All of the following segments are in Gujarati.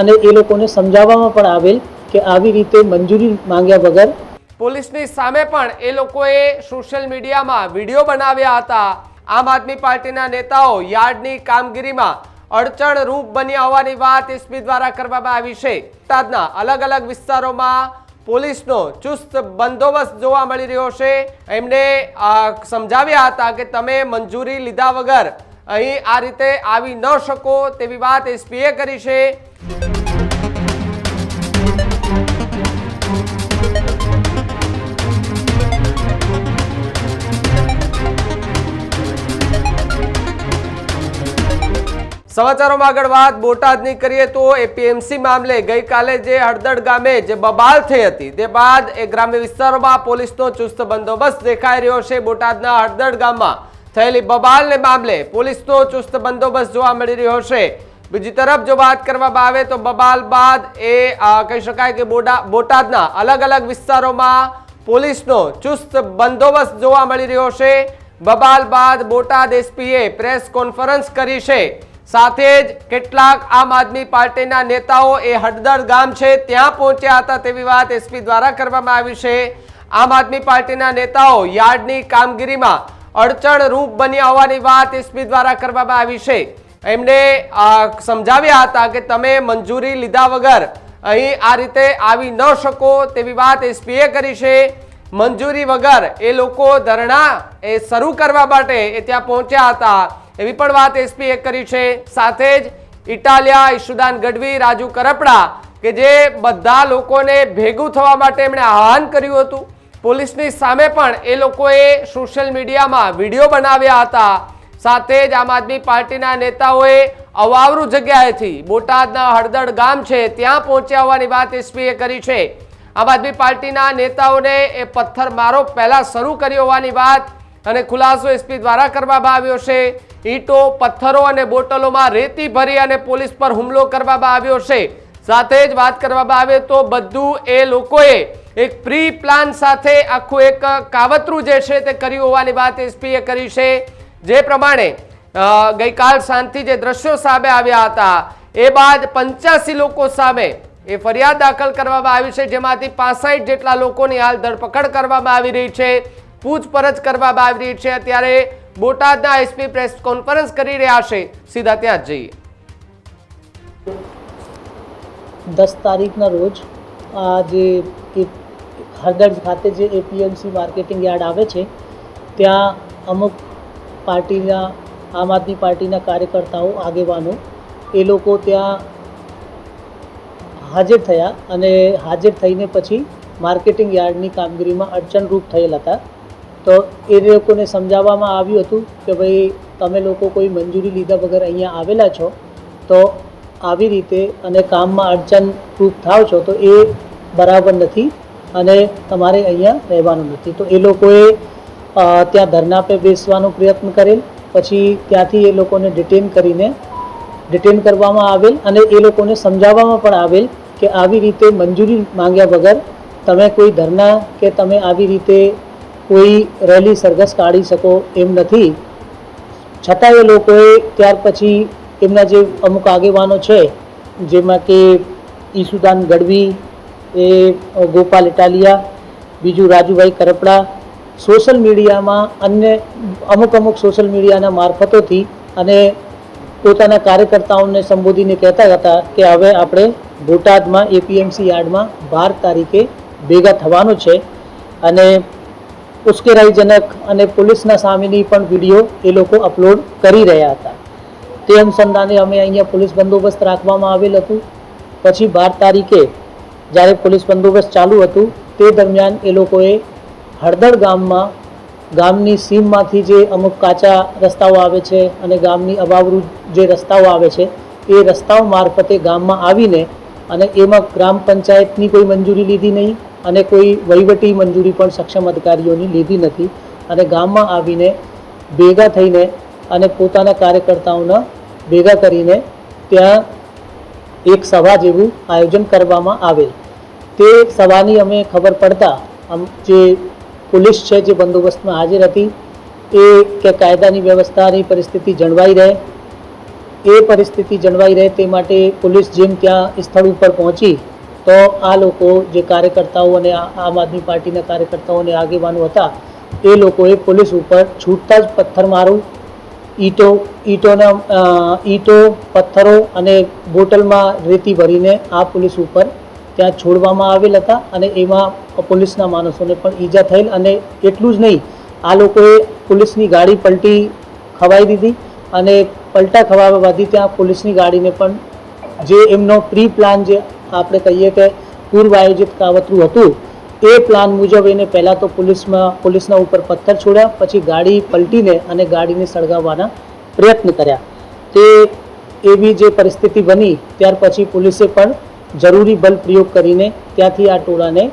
અને એ લોકોને સમજાવવામાં પણ આવેલ કે આવી રીતે મંજૂરી માંગ્યા વગર પોલીસની સામે પણ એ લોકોએ સોશિયલ મીડિયામાં વીડિયો બનાવ્યા હતા. આમ આદમી પાર્ટીના નેતાઓ યાર્ડની કામગીરીમાં અડચણ રૂપ બન્યા હોવાની વાત એસપી દ્વારા કરવામાં આવી છે. તાજના અલગ અલગ વિસ્તારોમાં પોલીસનો ચુસ્ત બંદોબસ્ત જોવા મળી રહ્યો છે. એમને સમજાવ્યા હતા કે તમે મંજૂરી લીધા વગર અહીં આ રીતે આવી ન શકો તેવી વાત એસપીએ કરી છે. સમાચારોમાં આગળ વાત બોટાદની કરીએ તો એપીએમસી મામલે ગઈકાલે જે હળદડ ગામે જે બબાલ થઈ હતી, તે બાદ એ ગ્રામ્ય વિસ્તારોમાં પોલીસનો ચુસ્ત બંદોબસ્ત દેખાઈ રહ્યો છે. બોટાદના હળદડ ગામમાં થયેલી બબાલને મામલે પોલીસનો ચુસ્ત બંદોબસ્ત જોવા મળી રહ્યો છે. બીજી તરફ જો વાત કરવામાં આવે તો બબાલ બાદ એ કહી શકાય કે બોટાદના અલગ અલગ વિસ્તારોમાં પોલીસનો ચુસ્ત બંદોબસ્ત જોવા મળી રહ્યો છે. બબાલ બાદ બોટાદ એસપીએ પ્રેસ કોન્ફરન્સ કરી છે. સાથે જ કેટલાક આમ આદમી પાર્ટીના નેતાઓ એ હળદર ગામ છે, ત્યાં પહોંચ્યા હતા તેવી વાત એસપી દ્વારા કરવામાં આવી છે. આમ આદમી પાર્ટીના નેતાઓ યાર્ડની કામગીરીમાં અડચણ રૂપ બન્યા હોવાની વાત એસપી દ્વારા કરવામાં આવી છે. એમણે સમજાવ્યા હતા કે તમે મંજૂરી લીધા વગર અહીં આ રીતે આવી ન શકો તેવી વાત એસપીએ કરી છે. મંજૂરી વગર એ લોકો ધરણા એ શરૂ કરવા માટે એ ત્યાં પહોંચ્યા હતા એવી પણ વાત એસપીએ કરી છે. સાથે જ ઇટાલિયા ઈશુદાન ગઢવી, રાજુ કરપડા કે જે બધા લોકોને ભેગું થવા માટે એમણે આહવાન કર્યું હતું. પોલીસની સામે પણ એ લોકોએ સોશિયલ મીડિયામાં વીડિયો બનાવ્યા હતા. સાથે જ આમ આદમી પાર્ટીના નેતાઓએ અવાવરું જગ્યાએથી બોટાદના હળદડ ગામ છે ત્યાં પહોંચ્યા હોવાની વાત એસપીએ કરી છે. આમ આદમી પાર્ટીના નેતાઓને એ પથ્થરમારો પહેલાં શરૂ કર્યો હોવાની વાત અને ખુલાસો એસપી દ્વારા કરવામાં આવ્યો છે. ઈંટો, પથ્થરો અને બોટલોમાં રેતી ભરી અને પોલીસ પર હુમલો કરવામાં આવ્યો છે. સાથે જ વાત કરવામાં આવે તો બધું એ લોકોએ એક પ્રી પ્લાન સાથે આખું એક કાવતરું જે છે તે કર્યું હોવાની વાત એસપીએ કરી છે. જે પ્રમાણે ગઈકાલ સાંજથી જે દ્રશ્યો સામે આવ્યા હતા, એ બાદ પંચ્યાસી લોકો સામે એ ફરિયાદ દાખલ કરવામાં આવી છે. જેમાંથી પાસઠ જેટલા લોકોની હાલ ધરપકડ કરવામાં આવી રહી છે. પૂછપરછ કરવામાં આવી રહી છે. અત્યારે બોટાદના એસપી પ્રેસ કોન્ફરન્સ કરી રહ્યા છે. સીધા ત્યાં જ જઈએ. દસ તારીખના રોજ આ જે હળદડ ખાતે જે એપીએમસી માર્કેટિંગ યાર્ડ આવે છે, ત્યાં અમુક પાર્ટીના, આમ આદમી પાર્ટીના કાર્યકર્તાઓ, આગેવાનો, એ લોકો ત્યાં હાજર થયા અને હાજર થઈને પછી માર્કેટિંગ યાર્ડની કામગીરીમાં અડચણરૂપ થયેલ હતા. તો એ લોકોને સમજાવવામાં આવ્યું હતું કે ભાઈ, તમે લોકો કોઈ મંજૂરી લીધા વગર અહીંયા આવેલા છો, તો આવી રીતે અને કામમાં અડચણરૂપ થાવ છો, તો એ બરાબર નથી. અને તમારે અહીંયા રહેવાનું નથી. તો એ લોકોએ ત્યાં ધરના પે બેસવાનો પ્રયત્ન કરેલ, પછી ત્યાંથી એ લોકોને ડિટેન કરીને ડિટેન કરવામાં આવેલ અને એ લોકોને સમજાવવામાં પણ આવેલ કે આવી રીતે મંજૂરી માંગ્યા વગર તમે કોઈ ધરના કે તમે આવી રીતે કોઈ રેલી સરઘસ કાઢી શકો એમ નથી. છતાં એ લોકોએ ત્યાર પછી એમના જે અમુક આગેવાનો છે, જેમાં કે ઈસુદાન ગઢવી એ ગોપાલ ઇટાલિયા, બીજું રાજુભાઈ કરપડા, સોશિયલ મીડિયામાં અન્ય, અમુક અમુક સોશિયલ મીડિયાના મારફતોથી અને પોતાના કાર્યકર્તાઓને સંબોધીને કહેતા હતા કે હવે આપણે બોટાદમાં એપીએમસી યાર્ડમાં બાર તારીખે ભેગા થવાનું છે અને ઉશ્કેરાઈજનક અને પોલીસના સામેની પણ વીડિયો એ લોકો અપલોડ કરી રહ્યા હતા. તે અનુસંધાને અમે અહીંયા પોલીસ બંદોબસ્ત રાખવામાં આવેલ હતું. પછી બાર તારીખે જ્યારે પોલીસ બંદોબસ્ત ચાલુ હતું, તે દરમિયાન એ લોકોએ હળદર ગામમાં, ગામની સીમમાંથી જે અમુક કાચા રસ્તાઓ આવે છે અને ગામની અભાવરૂ જે રસ્તાઓ આવે છે, એ રસ્તાઓ મારફતે ગામમાં આવીને અને એમાં ગ્રામ પંચાયતની કોઈ મંજૂરી લીધી નહીં અને કોઈ વહીવટી મંજૂરી પણ સક્ષમ અધિકારીઓની લીધી નથી અને ગામમાં આવીને ભેગા થઈને અને પોતાના કાર્યકર્તાઓના ભેગા કરીને ત્યાં એક સભા જેવું આયોજન કરવામાં આવેલ. તે સભાની અમે ખબર પડતા જે પોલીસ છે, જે બંદોબસ્તમાં હાજર હતી, એ કે કાયદાની વ્યવસ્થાની પરિસ્થિતિ જળવાઈ રહે. એ પરિસ્થિતિ જળવાઈ રહે તે માટે પોલીસ જેમ ત્યાં સ્થળ ઉપર પહોંચી, તો આ લોકો જે કાર્યકર્તાઓ અને આમ આદમી પાર્ટીના કાર્યકર્તાઓ અને આગેવાનો હતા, એ લોકોએ પોલીસ ઉપર છૂટતા જ પથ્થરમારું ઈંટો, ઈંટોના ઈંટો, પથ્થરો અને બોટલમાં રેતી ભરીને આ પોલીસ ઉપર ત્યાં છોડવામાં આવેલ હતા અને એમાં પોલીસના માણસોને પણ ઈજા થયેલ અને એટલું જ નહીં, આ લોકોએ પોલીસની ગાડી પલટી ખવાઈ દીધી અને પલટા ખવાવાથી ત્યાં પોલીસની ગાડીને પણ જે એમનો પ્રી પ્લાન જે આપણે કહીએ કે પૂર્વ આયોજિત કાવતરું હતું એ પ્લાન મુજબ એને પહેલાં તો પોલીસમાં, પોલીસના ઉપર પથ્થર છોડ્યા, પછી ગાડી પલટીને અને ગાડીને સળગાવવાના પ્રયત્ન કર્યા. તે એવી જે પરિસ્થિતિ બની, ત્યાર પછી પોલીસે પણ જરૂરી બલ પ્રયોગ કરીને ત્યાંથી આ ટોળાને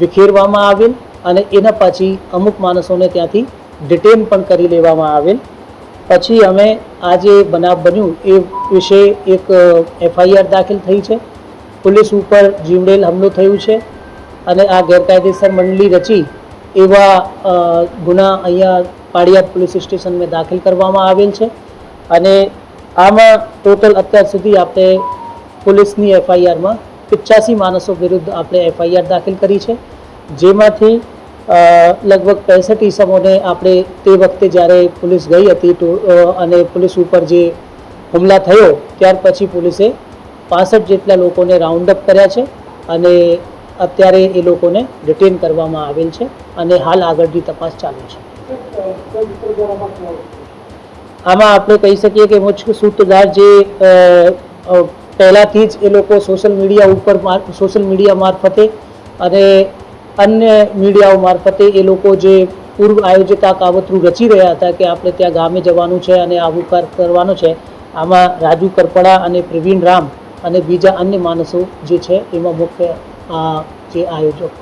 વિખેરવામાં આવેલ અને એના પછી અમુક માણસોને ત્યાંથી ડિટેન પણ કરી લેવામાં આવેલ. પછી અમે આ જે બનાવ બન્યું, એ વિશે એક એફઆઈઆર દાખલ થઈ છે. પોલીસ ઉપર જીવડેલ હુમલો થયું છે. અને આ ગેરકાયદેસર મંડળી રચી એવા ગુના અહીંયા પાડિયાદ પોલીસ સ્ટેશનમાં દાખલ કરવામાં આવેલ છે. અને આમાં ટોટલ અત્યાર સુધી આપણે પોલીસની એફઆઈઆરમાં પિચ્યાસી માણસો વિરુદ્ધ આપણે એફઆઈઆર દાખલ કરી છે. જેમાંથી લગભગ પેસઠ ઈસમોને આપણે તે વખતે જ્યારે પોલીસ ગઈ હતી અને પોલીસ ઉપર જે હુમલા થયો, ત્યાર પછી પોલીસે પાસઠ જેટલા લોકોને રાઉન્ડ અપ કર્યા છે. અને અત્યારે એ લોકોને ડિટેન કરવામાં આવેલ છે અને હાલ આગળની તપાસ ચાલુ છે. આમાં આપણે કહી શકીએ કે મુખ્ય સૂત્રધાર જે પહેલાંથી જ એ લોકો સોશિયલ મીડિયા ઉપર સોશિયલ મીડિયા મારફતે અને અન્ય મીડિયાઓ મારફતે એ લોકો જે પૂર્વ આયોજિત આ કાવતરું રચી રહ્યા હતા કે આપણે ત્યાં ગામે જવાનું છે અને આવું કાર, કરવાનું છે, આમાં રાજુ કરપડા અને પ્રવીણ રામ અને બીજા અન્ય માણસો જે છે એમાં મુખ્ય આ જે આયોજક.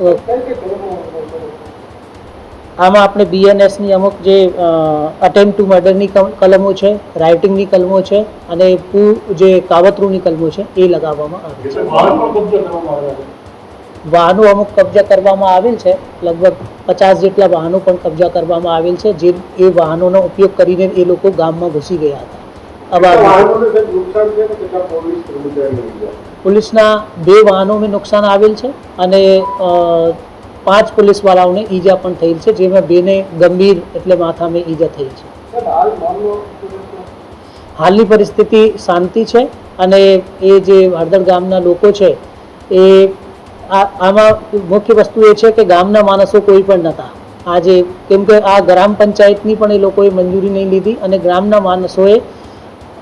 આમાં આપણે બીએનએસની અમુક જે અટેમ્પ ટુ મર્ડરની કલમો છે રાઇટિંગની કલમો છે અને પૂ જે કાવતરૂની કલમો છે એ લગાવવામાં આવે છે? વાહનો અમુક કબજા કરવામાં આવેલ છે લગભગ પચાસ જેટલા વાહનો પણ કબજા કરવામાં આવેલ છે જે એ વાહનોનો ઉપયોગ કરીને એ લોકો ગામમાં ઘૂસી ગયા હતા. પોલીસના બે વાહનોમાં નુકસાન આવેલ છે અને પાંચ પોલીસવાળાઓને ઈજા પણ થયેલ છે જેમાં બેને ગંભીર એટલે માથામાં ઈજા થઈ છે હાલની પરિસ્થિતિ શાંતિ છે અને એ જે હળદર ગામના લોકો છે એ આમાં મુખ્ય વસ્તુ એ છે કે ગામના માણસો કોઈ પણ નહોતા આજે કેમ કે આ ગ્રામ પંચાયતની પણ એ લોકોએ મંજૂરી નહીં લીધી અને ગ્રામના માણસોએ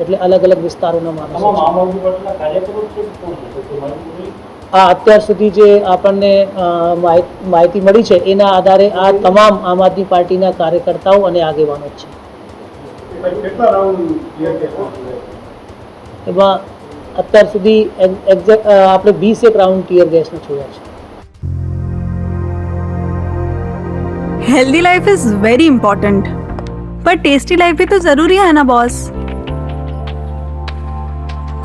એટલે અલગ અલગ વિસ્તારોના માણસો છે. આ અત્યાર સુધી જે આપણને અ, માહિ- માહિતી મળી છે એના આધારે આ તમામ આમ આદમી પાર્ટીના કાર્યકર્તાઓ અને આગેવાનો જ છે એમાં અત્યાર સુધી એગ- એક્ઝેક્ટ અ, આપણે વીસ એક રાઉન્ડ ટીયર ગેસના છોડ્યા છે healthy life is very important पर टेस्टी लाइफ भी तो जरूरी है ना बॉस